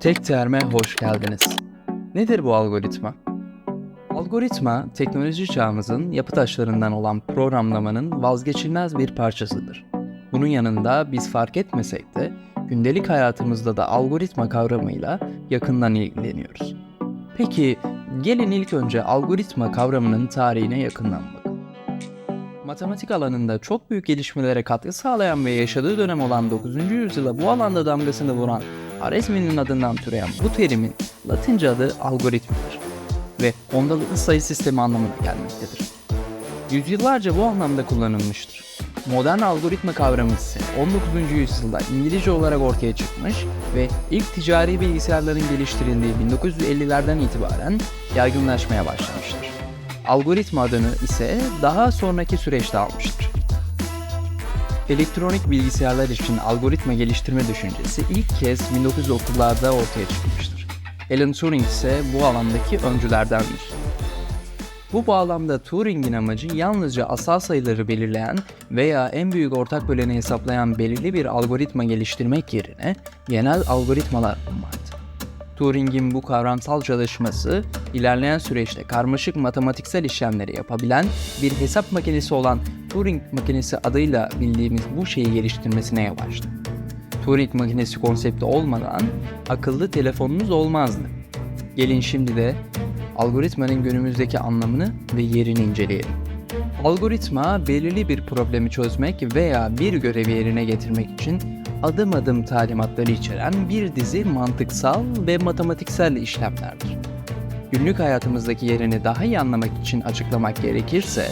Tek terme hoş geldiniz. Nedir bu algoritma? Algoritma, teknoloji çağımızın yapı taşlarından olan programlamanın vazgeçilmez bir parçasıdır. Bunun yanında biz fark etmesek de gündelik hayatımızda da algoritma kavramıyla yakından ilgileniyoruz. Peki gelin ilk önce algoritma kavramının tarihine yakından bakalım. Matematik alanında çok büyük gelişmelere katkı sağlayan ve yaşadığı dönem olan 9. yüzyıla bu alanda damgasını vuran Harizmi'nin adından türeyen bu terimin Latince adı algoritmadır ve ondalıklı sayı sistemi anlamına gelmektedir. Yüzyıllarca bu anlamda kullanılmıştır. Modern algoritma kavramı ise 19. yüzyılda İngilizce olarak ortaya çıkmış ve ilk ticari bilgisayarların geliştirildiği 1950'lerden itibaren yaygınlaşmaya başlamıştır. Algoritma adını ise daha sonraki süreçte almıştır. Elektronik bilgisayarlar için algoritma geliştirme düşüncesi ilk kez 1930'larda ortaya çıkmıştır. Alan Turing ise bu alandaki öncülerdendir. Bu bağlamda Turing'in amacı yalnızca asal sayıları belirleyen veya en büyük ortak böleni hesaplayan belirli bir algoritma geliştirmek yerine genel algoritmalar bulmaktı. Turing'in bu kavramsal çalışması ilerleyen süreçte karmaşık matematiksel işlemleri yapabilen bir hesap makinesi olan Turing makinesi adıyla bildiğimiz bu şeyi geliştirmesine yol açtı. Turing makinesi konsepti olmadan akıllı telefonunuz olmazdı. Gelin şimdi de algoritmanın günümüzdeki anlamını ve yerini inceleyelim. Algoritma belirli bir problemi çözmek veya bir görevi yerine getirmek için adım adım talimatları içeren bir dizi mantıksal ve matematiksel işlemlerdir. Günlük hayatımızdaki yerini daha iyi anlamak için açıklamak gerekirse,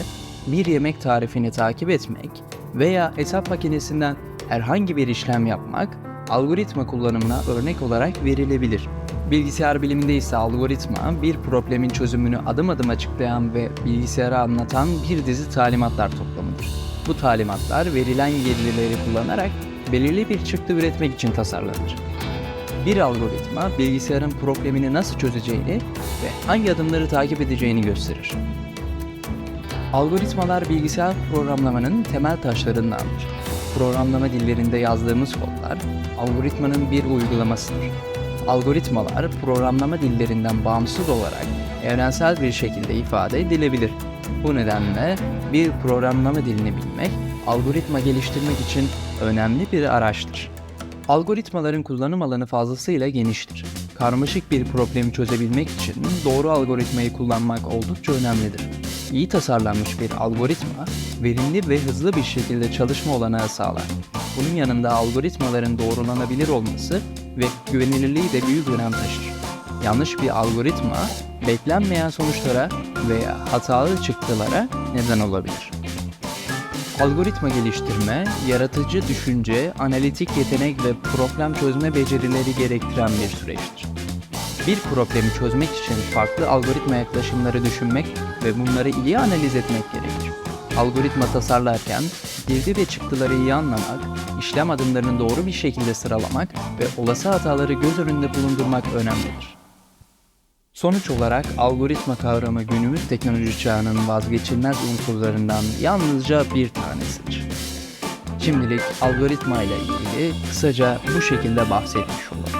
bir yemek tarifini takip etmek veya hesap makinesinden herhangi bir işlem yapmak algoritma kullanımına örnek olarak verilebilir. Bilgisayar biliminde ise algoritma bir problemin çözümünü adım adım açıklayan ve bilgisayara anlatan bir dizi talimatlar toplamıdır. Bu talimatlar verilen getirileri kullanarak belirli bir çıktı üretmek için tasarlanır. Bir algoritma bilgisayarın problemini nasıl çözeceğini ve hangi adımları takip edeceğini gösterir. Algoritmalar bilgisayar programlamanın temel taşlarındandır. Programlama dillerinde yazdığımız kodlar algoritmanın bir uygulamasıdır. Algoritmalar programlama dillerinden bağımsız olarak evrensel bir şekilde ifade edilebilir. Bu nedenle bir programlama dilini bilmek, algoritma geliştirmek için önemli bir araçtır. Algoritmaların kullanım alanı fazlasıyla geniştir. Karmaşık bir problemi çözebilmek için doğru algoritmayı kullanmak oldukça önemlidir. İyi tasarlanmış bir algoritma, verimli ve hızlı bir şekilde çalışma olanağı sağlar. Bunun yanında algoritmaların doğrulanabilir olması ve güvenilirliği de büyük önem taşır. Yanlış bir algoritma, beklenmeyen sonuçlara veya hatalı çıktılara neden olabilir. Algoritma geliştirme, yaratıcı düşünce, analitik yetenek ve problem çözme becerileri gerektiren bir süreçtir. Bir problemi çözmek için farklı algoritma yaklaşımları düşünmek ve bunları iyi analiz etmek gerekir. Algoritma tasarlarken girdi ve çıktıları iyi anlamak, işlem adımlarını doğru bir şekilde sıralamak ve olası hataları göz önünde bulundurmak önemlidir. Sonuç olarak algoritma kavramı günümüz teknoloji çağının vazgeçilmez unsurlarından yalnızca bir tanesidir. Şimdilik algoritma ile ilgili kısaca bu şekilde bahsetmiş olalım.